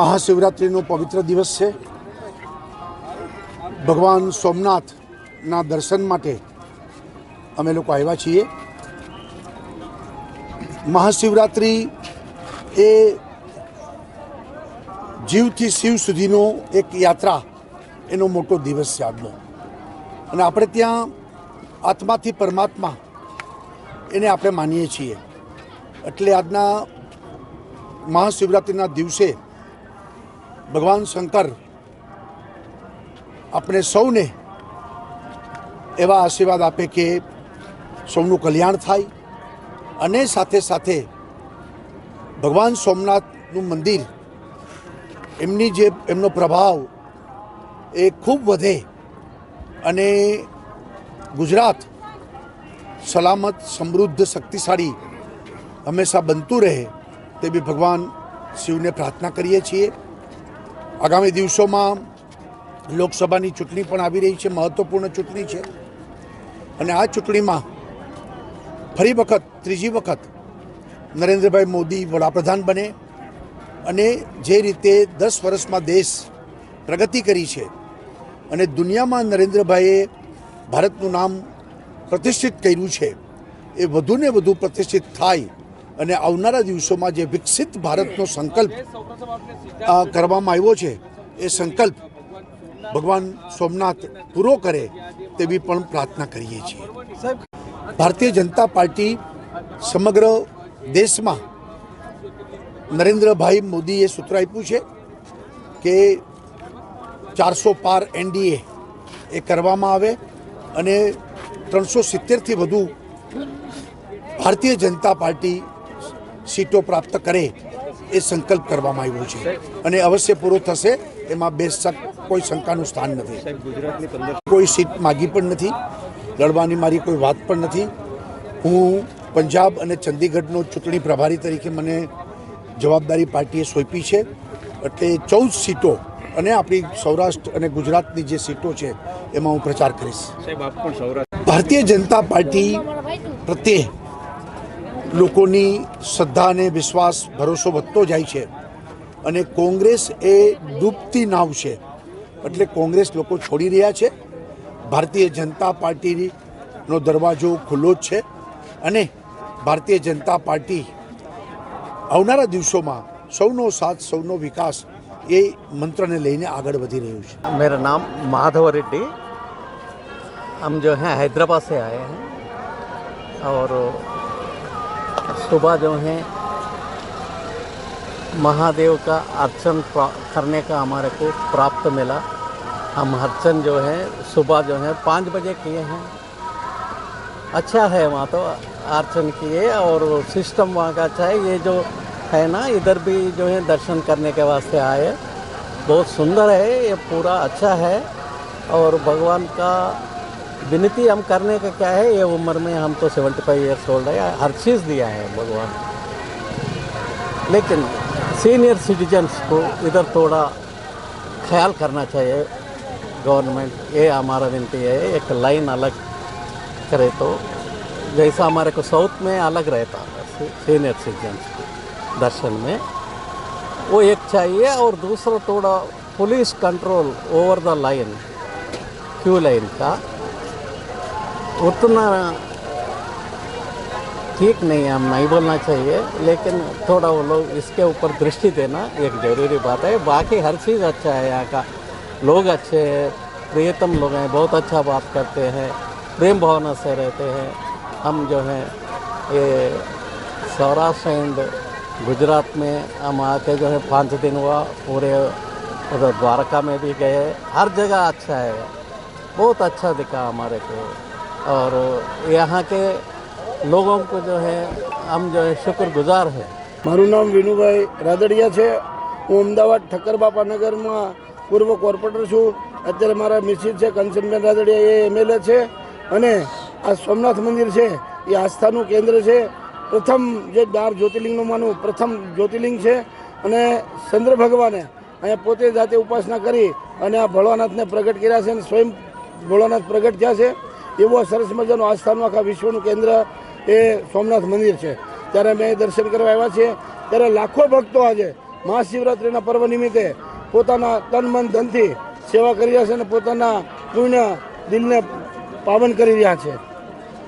મહાશિવરાત્રિનો પવિત્ર દિવસ છે. ભગવાન સોમનાથના દર્શન માટે અમે લોકો આવ્યા છીએ. મહાશિવરાત્રિ એ જીવથી શિવ સુધીનો એક યાત્રા, એનો મોટો દિવસ છે આજનો. અને આપણે ત્યાં આત્માથી પરમાત્મા એને આપણે માનીએ છીએ. એટલે આજના મહાશિવરાત્રિના દિવસે ભગવાન શંકર આપણે સૌને એવા આશીર્વાદ આપે કે સૌનું કલ્યાણ થાય અને સાથે સાથે ભગવાન સોમનાથનું મંદિર એમની જે એમનો પ્રભાવ એ ખૂબ વધે અને ગુજરાત સલામત, સમૃદ્ધ, શક્તિશાળી હંમેશા બનતું રહે તે બી ભગવાન શિવને પ્રાર્થના કરીએ છીએ. આગામી દિવસોમાં લોકસભાની ચૂંટણી પણ આવી રહી છે, મહત્વપૂર્ણ ચૂંટણી છે. અને આ ચૂંટણીમાં ફરી વખત, ત્રીજી વખત નરેન્દ્રભાઈ મોદી વડાપ્રધાન બને અને જે રીતે દસ વર્ષમાં દેશ પ્રગતિ કરી છે અને દુનિયામાં નરેન્દ્રભાઈએ ભારતનું નામ પ્રતિષ્ઠિત કર્યું છે, એ વધુને વધુ પ્રતિષ્ઠિત થાય અને આવનારા દિવસોમાં જે વિકસિત ભારતનો સંકલ્પ કરવામાં આવ્યો છે, એ સંકલ્પ ભગવાન સોમનાથ પૂરો કરે તેવી પણ પ્રાર્થના કરીએ છીએ. ભારતીય જનતા પાર્ટી સમગ્ર દેશમાં નરેન્દ્રભાઈ મોદીએ સૂત્ર આપ્યું છે કે ચારસો પાર એનડીએ એ કરવામાં આવે અને ત્રણસો સિત્તેરથી વધુ ભારતીય જનતા પાર્ટી સીટો પ્રાપ્ત કરે એ સંકલ્પ કરવામાં આવ્યો છે. અને અવશ્ય પૂરો થશે એમાં બે કોઈ શંકાનું સ્થાન નથી. કોઈ સીટ માગી પણ નથી લડવાની મારી કોઈ વાત પણ નથી. હું પંજાબ અને ચંદીગઢનો ચૂંટણી પ્રભારી તરીકે મને જવાબદારી પાર્ટીએ સોંપી છે. એટલે ચૌદ સીટો અને આપણી સૌરાષ્ટ્ર અને ગુજરાતની જે સીટો છે એમાં હું પ્રચાર કરીશ. પણ ભારતીય જનતા પાર્ટી પ્રત્યે લોકોની શ્રદ્ધા અને વિશ્વાસ ભરોસો વધતો જાય છે અને કોંગ્રેસ એ ડૂબતી નાવ છે એટલે કોંગ્રેસ લોકો છોડી રહ્યા છે ભારતીય જનતા પાર્ટીનો દરવાજો ખુલ્લો જ છે અને ભારતીય જનતા પાર્ટી આવનારા દિવસોમાં સૌનો સાથ સૌનો વિકાસ એ મંત્રને લઈને આગળ વધી રહ્યું છે मेरा नाम माधव रेड्डी हम जो हैं हैदराबाद से आए हैं और सुबह जो है, महादेव का अर्चन करने का हमारे को प्राप्त मिला। हम अर्चन जो है, सुबह जो है पाँच बजे किए हैं। अच्छा है वहाँ तो अर्चन किए और सिस्टम वहाँ का अच्छा है। ये जो है ना, इधर भी जो है दर्शन करने के वास्ते आए। बहुत सुंदर है, ये पूरा अच्छा है। और भगवान का विनती हम करने का क्या है? ये उम्र में हम तो सेवेंटी फाइव ईयर्स ओल्ड है हर चीज़ दिया है भगवान। लेकिन सीनियर सिटीजन्स को इधर थोड़ा ख्याल करना चाहिए। गवर्नमेंट, ये हमारा विनती है, एक लाइन अलग करे तो। जैसा हमारे को साउथ में अलग रहता है सीनियर सिटीजन्स दर्शन में। वो एक चाहिए और दूसरा थोड़ा police control over the line queue line का। उतना ठीक नहीं है, हम नहीं बोलना चाहिए, लेकिन थोड़ा वो लोग इसके ऊपर दृष्टि देना एक ज़रूरी बात है। बाकी हर चीज़ अच्छा है यहाँ का। लोग अच्छे हैं, प्रियतम लोग हैं, बहुत अच्छा बात करते हैं, प्रेम भावना से रहते हैं। हम जो हैं, ये सौराष्ट्र एंड गुजरात में हम आके जो है, पाँच दिन हुआ, पूरे उधर द्वारका में भी गए हर जगह अच्छा है। बहुत अच्छा दिखा हमारे को। और यहाँ के लोगों को जो है हम जो है शुक्रगुजार हैं મારું નામ વિનુભાઈ રાદડિયા છે હું અમદાવાદ ઠક્કર બાપા નગરમાં પૂર્વ કોર્પોરેટર છું અત્યારે મારા મિસિસ છે કંચનબેન રાદડિયા એ એમએલએ છે અને આ સોમનાથ મંદિર છે એ આસ્થાનું કેન્દ્ર છે પ્રથમ જે બાર જ્યોતિર્લિંગમાંનું પ્રથમ જ્યોતિર્લિંગ છે અને ચંદ્ર ભગવાને અહીંયા પોતે જાતે ઉપાસના કરી અને આ ભોળાનાથને પ્રગટ કર્યા છે અને સ્વયં ભોળાનાથ પ્રગટ થયા છે એવું સરસ મજાનું આસ્થાનું આખા વિશ્વનું કેન્દ્ર એ સોમનાથ મંદિર છે. ત્યારે અમે દર્શન કરવા આવ્યા છીએ. ત્યારે લાખો ભક્તો આજે મહાશિવરાત્રિના પર્વ નિમિત્તે પોતાના તન મન ધનથી સેવા કરી રહ્યા છે અને પોતાના પુણ્ય દિલને પાવન કરી રહ્યા છે.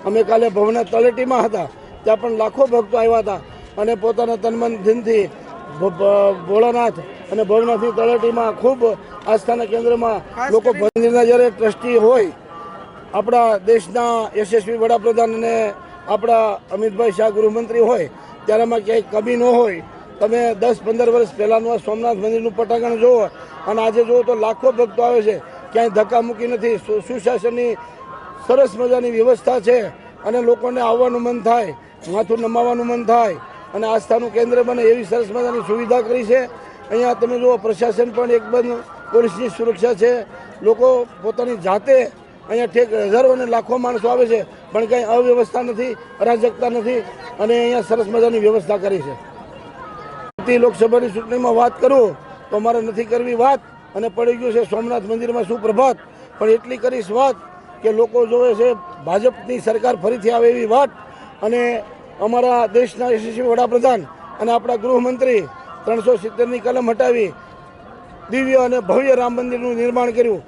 અમે કાલે ભવના તળેટીમાં હતા. ત્યાં પણ લાખો ભક્તો આવ્યા હતા અને પોતાના તન મન ધનથી ભોળાનાથ અને ભવનાથની તળેટીમાં ખૂબ આસ્થાના કેન્દ્રમાં લોકો મંદિરના જ્યારે ટ્રસ્ટી હોય આપણા દેશના યશસ્વી વડાપ્રધાન અને આપણા અમિતભાઈ શાહ ગૃહમંત્રી હોય, ત્યારેમાં ક્યાંય કમી ન હોય, તમે દસ પંદર વર્ષ પહેલાંનું આ સોમનાથ મંદિરનું પટાંગણ જુઓ અને આજે જુઓ તો લાખો ભક્તો આવે છે. ક્યાંય ધક્કા મૂકી નથી. સુશાસનની સરસ મજાની વ્યવસ્થા છે અને લોકોને આવવાનું મન થાય, માથું નમાવાનું મન થાય અને આસ્થાનું કેન્દ્ર બને એવી સરસ મજાની સુવિધા કરી છે. અહીંયા તમે જુઓ, પ્રશાસન પણ એકદમ પોલીસની સુરક્ષા છે. લોકો પોતાની જાતે અહીંયા ઠેક હજારો અને લાખો માણસો આવે છે, પણ કંઈ અવ્યવસ્થા નથી, અરાજકતા નથી, અને અહીંયા સરસ મજાની વ્યવસ્થા કરી છે. લોકસભાની ચૂંટણીમાં વાત કરું, તો મારે નથી કરવી વાત, અને પડી ગયું છે સોમનાથ મંદિરમાં સુપ્રભાત, પણ એટલી કરીશ વાત કે લોકો જોવે છે ભાજપની સરકાર ફરીથી આવે એવી વાત, અને અમારા દેશના યશસ્વી વડાપ્રધાન અને આપણા ગૃહમંત્રી ત્રણસો સિત્તેરની કલમ હટાવી દિવ્ય અને ભવ્ય રામ મંદિરનું નિર્માણ કર્યું.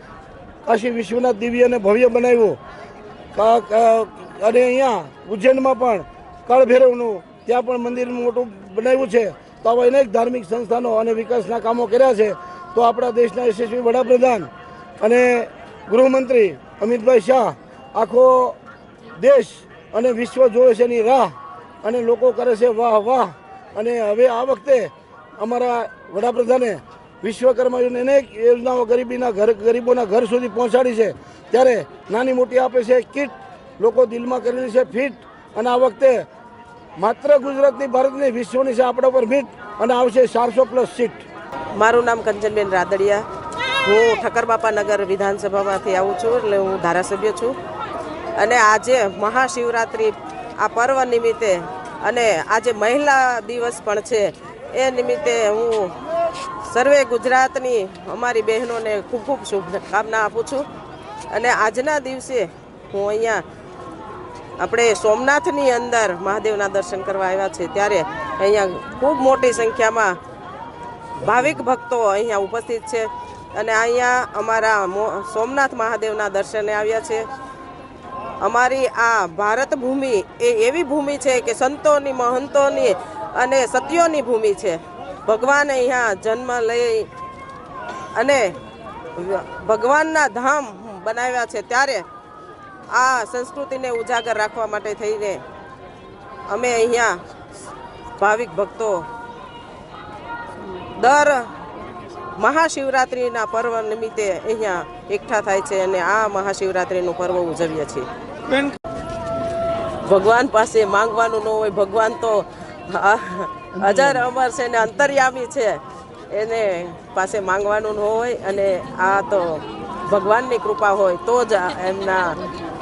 કાશી વિશ્વનાથ દિવ્ય અને ભવ્ય બનાવ્યું. અને અહીંયા ઉજ્જૈનમાં પણ કાળભૈરવનું ત્યાં પણ મંદિર મોટું બનાવ્યું છે. તો આવા અનેક ધાર્મિક સંસ્થાનો અને વિકાસના કામો કર્યા છે. તો આપણા દેશના યશસ્વી વડાપ્રધાન અને ગૃહમંત્રી અમિતભાઈ શાહ આખો દેશ અને વિશ્વ જોવે છે એની રાહ અને લોકો કરે છે વાહ વાહ. અને હવે આ વખતે અમારા વડાપ્રધાને વિશ્વકર્મા યોજના અનેક યોજનાઓ ગરીબીના ઘર ગરીબોના ઘર સુધી પહોંચાડી છે. ત્યારે નાની મોટી આપે છે કિટ લોકો દિલમાં કરેલી છે, ફિટ. અને આ વખતે માત્ર ગુજરાતની, ભારતની, વિશ્વની છે આપણા પર મીટ અને આવશે ચારસો પ્લસ સીટ. મારું નામ કંચનબેન રાદડિયા. હું ઠક્કરબાપા નગર વિધાનસભામાંથી આવું છું, એટલે હું ધારાસભ્ય છું. અને આજે મહાશિવરાત્રિ આ પર્વ નિમિત્તે અને આજે મહિલા દિવસ પણ છે, એ નિમિત્તે હું સર્વે ગુજરાતની અમારી બહેનોને ખૂબ ખૂબ શુભકામના આપું છું. અને આજના દિવસે હું અહીંયા આપણે સોમનાથની અંદર મહાદેવના દર્શન કરવા આવ્યા છે ત્યારે અહીંયા ખૂબ મોટી સંખ્યામાં ભાવિક ભક્તો અહીંયા ઉપસ્થિત છે. અને અહીંયા અમારા સોમનાથ મહાદેવના દર્શને આવ્યા છે. અમારી આ ભારત ભૂમિ એ એવી ભૂમિ છે કે સંતોની મહંતોની અને સત્યોની ભૂમિ છે. ભગવાન અહીંયા જન્મ લઈ અને ભગવાનના ધામ બનાવ્યા છે ત્યારે આ સંસ્કૃતિને ઉજાગર રાખવા માટે થઈને અમે અહીંયા ભાવિક ભક્તો દર મહાશિવરાત્રિના પર્વ નિમિત્તે અહીંયા એકઠા થાય છે અને આ મહાશિવરાત્રિનું પર્વ ઉજવીએ છીએ. ભગવાન પાસે માંગવાનું ન હોય ભગવાન તો આ અજર અમર છે ને અંતર્યામી છે. એને પાસે માંગવાનું હોય અને આ તો ભગવાનની કૃપા હોય તો જ એમના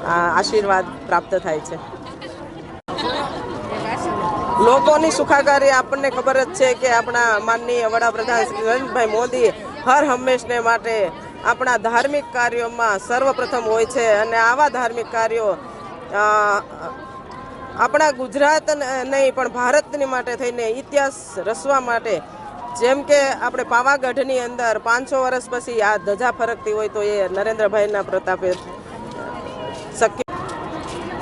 આશીર્વાદ પ્રાપ્ત થાય છે. લોકોની સુખાકારી આપણને ખબર જ છે કે આપણા માનનીય વડાપ્રધાન શ્રી નરેન્દ્રભાઈ મોદી હર હંમેશને માટે આપણા ધાર્મિક કાર્યોમાં સર્વપ્રથમ હોય છે અને આવા ધાર્મિક કાર્યો આપણા ગુજરાત નહીં, પણ ભારતની માટે થઈને ઇતિહાસ રચવા માટે, જેમ કે આપણે પાવાગઢની અંદર પાંચસો વર્ષ પછી આ ધજા ફરકતી હોય તો એ નરેન્દ્રભાઈના પ્રતાપે શક્ય.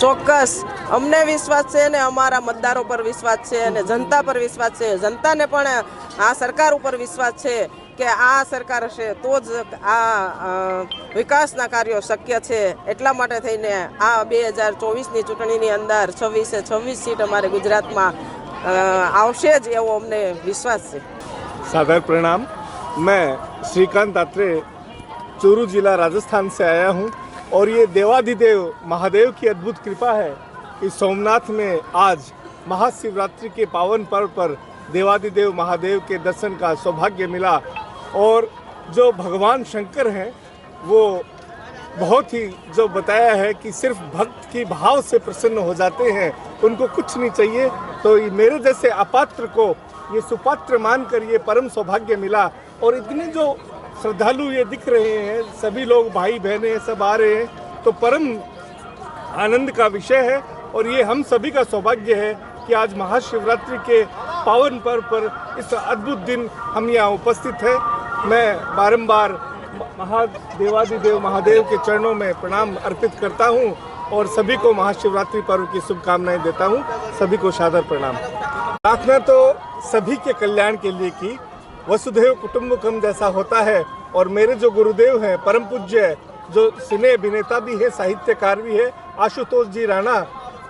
ચોક્કસ, અમને વિશ્વાસ છે અને અમારા મતદારો પર વિશ્વાસ છે અને જનતા પર વિશ્વાસ છે. જનતાને પણ આ સરકાર ઉપર વિશ્વાસ છે. કે આ સરકાર હશે તો જ આ અ, વિકાસના કાર્યો શક્ય છે એટલા માટે થઈને આ બે હજાર ચોવીસની ચૂંટણીની અંદર છવ્વીસે છવ્વીસ સીટ અમારે ગુજરાતમાં અ, આવશે જ એવો અમને વિશ્વાસ છે सादर प्रणाम मैं श्रीकांत आत्रे चूरू जिला राजस्थान से आया हूँ और ये देवाधिदेव महादेव की अद्भुत कृपा है कि सोमनाथ में आज महाशिवरात्रि के पावन पर्व पर देवाधिदेव महादेव के दर्शन का सौभाग्य मिला और जो भगवान शंकर हैं, वो बहुत ही जो बताया है कि सिर्फ़ भक्त की भाव से प्रसन्न हो जाते हैं, उनको कुछ नहीं चाहिए। तो मेरे जैसे अपात्र को ये सुपात्र मानकर ये परम सौभाग्य मिला। और इतने जो श्रद्धालु ये दिख रहे हैं, सभी लोग भाई बहनें सब आ रहे हैं तो परम आनंद का विषय है। और ये हम सभी का सौभाग्य है कि आज महाशिवरात्रि के पावन पर्व पर इस अद्भुत दिन हम यहाँ उपस्थित हैं। मैं बारंबार महादेवादिदेव, महादेव के चरणों में प्रणाम अर्पित करता हूँ और सभी को महाशिवरात्रि पर्व की शुभकामनाएँ देता हूँ। सभी को सादर प्रणाम। प्रार्थना तो सभी के कल्याण के लिए की। वसुधैव कुटुम्बकम जैसा होता है और मेरे जो गुरुदेव हैं, परम पूज्य, जो सिने अभिनेता भी है, साहित्यकार भी है, आशुतोष जी राणा,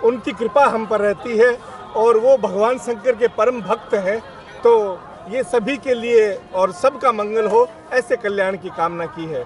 उनकी कृपा हम पर रहती है और वो भगवान शंकर के परम भक्त हैं। तो ये सभी के लिए और सबका मंगल हो ऐसे कल्याण की कामना की है